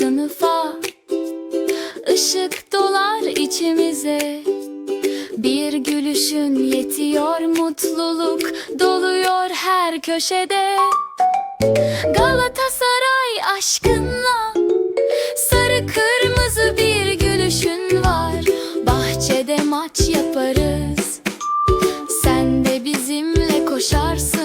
sınıfa. Işık dolar içimize. Bir gülüşün yetiyor mutluluk Doluyor her köşede. Galatasaray aşkınla Sarı kırmızı bir gülüşün var. Bahçede maç yaparız. Sen de bizimle koşarsın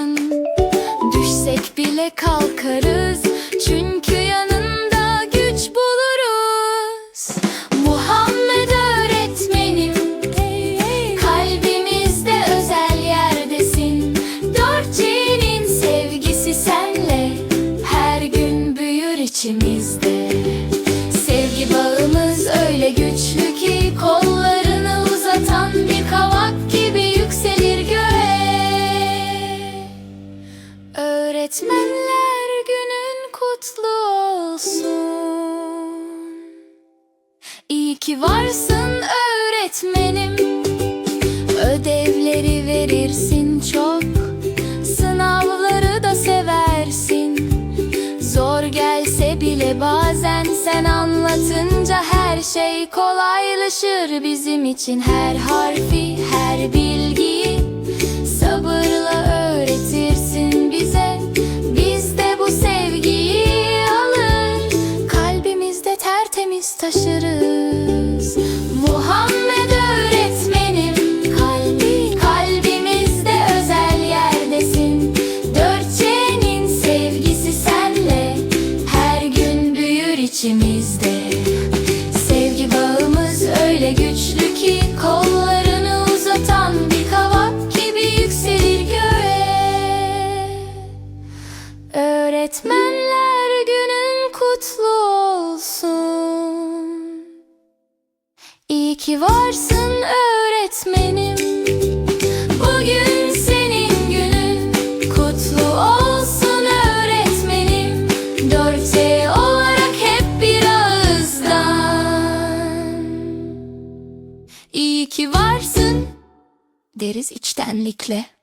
içimizde. Sevgi bağımız öyle güçlü ki Kollarını uzatan bir kavak gibi yükselir göğe. Öğretmenler günün kutlu olsun. İyi ki varsın öğretmenim. Ödevleri verirsin sen anlatınca her şey kolaylaşır bizim için her harfi, her bilgiyi sabırla öğretirsin bize. Biz de bu sevgiyi alır, kalbimizde tertemiz taşırız. Öğretmenler günün kutlu olsun. İyi ki varsın öğretmenim. Bugün senin günün kutlu olsun öğretmenim. Dört olarak hep bir ağızdan. İyi ki varsın deriz içtenlikle.